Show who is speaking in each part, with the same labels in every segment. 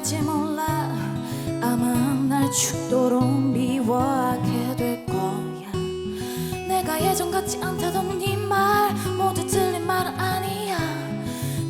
Speaker 1: 갈지 몰라. 아마 날 죽도록 미워하게 될 거야. 내가 예전 같지 않다던 네 말 모두 틀린 말은 아니야.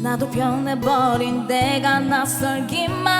Speaker 1: 나도 변해버린 내가 낯설기만